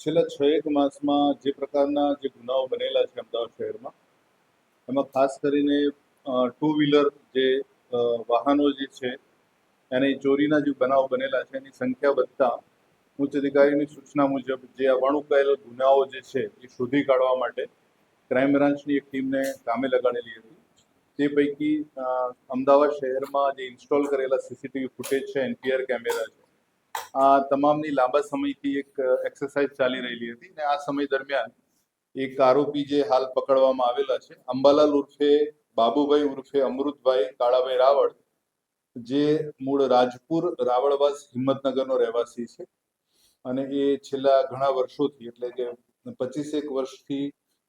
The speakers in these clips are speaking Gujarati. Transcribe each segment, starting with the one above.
છેલ્લા છ એક માસમાં જે પ્રકારના જે ગુનાઓ બનેલા છે અમદાવાદ શહેરમાં, એમાં ખાસ કરીને ટુ વ્હીલર જે વાહનો જે છે, એની ચોરીના જે બનાવો બનેલા છે, એની સંખ્યા વધતા ઉચ્ચ અધિકારીની સૂચના મુજબ જે આ ગુનાઓ જે છે, એ શોધી કાઢવા માટે ક્રાઇમ બ્રાન્ચની એક ટીમને કામે લગાડેલી હતી. તે પૈકી અમદાવાદ શહેરમાં જે ઇન્સ્ટોલ કરેલા સીસીટીવી ફૂટેજ છે, એનપીઆર કેમેરા છે, આ તમામની લાંબા સમયથી એક એક્સરસાઇઝ ચાલી રહેલી હતી અને આ સમય દરમિયાન એક આરોપી જે હાલ પકડવામાં આવેલા છે, અંબાલાલ ઉર્ફે બાબુભાઈ ઉર્ફે અમૃતભાઈ કાળાભાઈ રાવળ, જે મૂળ રાજપુર રાવળવાસ હિંમતનગરનો રહેવાસી છે અને એ છેલ્લા ઘણા વર્ષોથી, એટલે કે પચીસેક વર્ષથી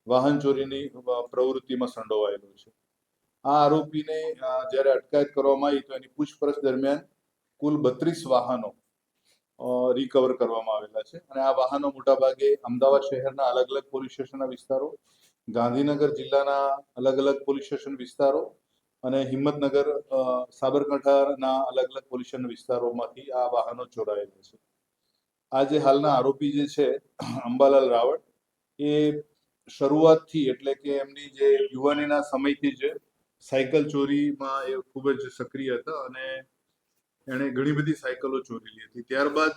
વાહન ચોરીની પ્રવૃત્તિમાં સંડોવાયેલો છે. આ આરોપીને જ્યારે અટકાયત કરવામાં આવી તો એની પૂછપરછ દરમિયાન કુલ બત્રીસ વાહનો રિકવર કરવામાં આવેલા છે. અને આ વાહનો મોટાભાગે અમદાવાદ શહેરના અલગ અલગ પોલીસ સ્ટેશનના વિસ્તારો, ગાંધીનગર જિલ્લાના અલગ અલગ પોલીસ સ્ટેશન વિસ્તારો અને હિંમતનગર સાબરકાંઠાના અલગ અલગ પોલીસ સ્ટેશન વિસ્તારોમાંથી આ વાહનો ચોરાયેલા છે. આજે હાલના આરોપી જે છે, અંબાલાલ રાવળ, એ શરૂઆતથી એટલે કે એમની જે યુવાનીના સમયથી જ સાયકલ ચોરીમાં એ ખૂબ જ સક્રિય હતા અને એણે ઘણી બધી સાયકલો ચોરેલી હતી ત્યારબાદ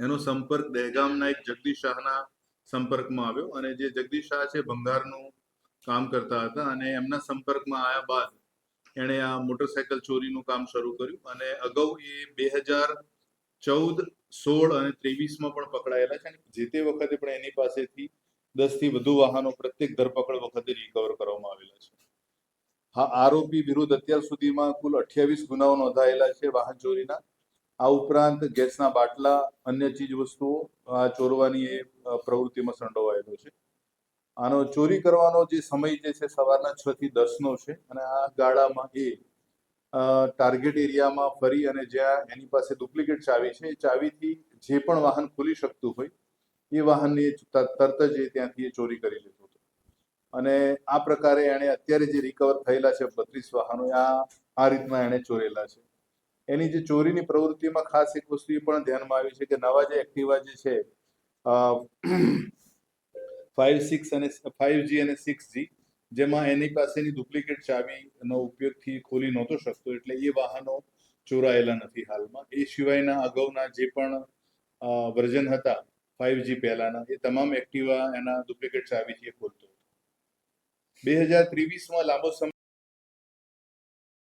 એનો સંપર્ક દહેગામના એક જગદીશ શાહના સંપર્કમાં આવ્યો અને જે જગદીશ શાહ છે ભંગારનું કામ કરતા હતા અને એમના સંપર્કમાં આવ્યા બાદ એણે આ મોટરસાયકલ ચોરીનું કામ શરૂ કર્યું અને અગાઉ એ બે હજાર ચૌદ, સોળ અને ત્રેવીસમાં પણ પકડાયેલા છે અને જે તે વખતે પણ એની પાસેથી દસથી વધુ વાહનો પ્રત્યેક ધરપકડ વખતે રિકવર કરવામાં આવેલા છે. હા, આરોપી વિરુદ્ધ અત્યાર સુધીમાં કુલ અઠ્યાવીસ ગુનાઓ નોંધાયેલા છે વાહન ચોરીના. આ ઉપરાંત ગેસના બાટલા, અન્ય ચીજ વસ્તુઓ આ ચોરવાની એ પ્રવૃત્તિમાં સંડોવાયેલો છે. આનો ચોરી કરવાનો જે સમય જે છે સવારના છ થી દસનો છે અને આ ગાળામાં એ ટાર્ગેટ એરિયામાં ફરી અને જ્યાં એની પાસે ડુપ્લિકેટ ચાવી છે, એ ચાવીથી જે પણ વાહન ખોલી શકતું હોય, એ વાહનની તરત જ એ ત્યાંથી એ ચોરી કરી લેતો અને આ પ્રકારે એણે અત્યારે જે રિકવર થયેલા છે બત્રીસ વાહનો આ રીતના એણે ચોરેલા છે. એની જે ચોરીની પ્રવૃત્તિમાં ખાસ એક વસ્તુ એ પણ ધ્યાનમાં આવી છે કે નવા જે એક્ટિવા જે છે ફાઇવ સિક્સ અને ફાઇવ જી અને સિક્સ જી જેમાં એની પાસેની ડુપ્લિકેટ ચાવીનો ઉપયોગથી ખોલી નહોતો શકતો, એટલે એ વાહનો ચોરાયેલા નથી હાલમાં. એ સિવાયના અગાઉના જે પણ વર્ઝન હતા ફાઇવ જી પહેલાના, એ તમામ એક્ટિવા એના ડુપ્લિકેટ ચાવીથી ખોલતો. બે હજાર ત્રેવીસમાં લાંબો સમય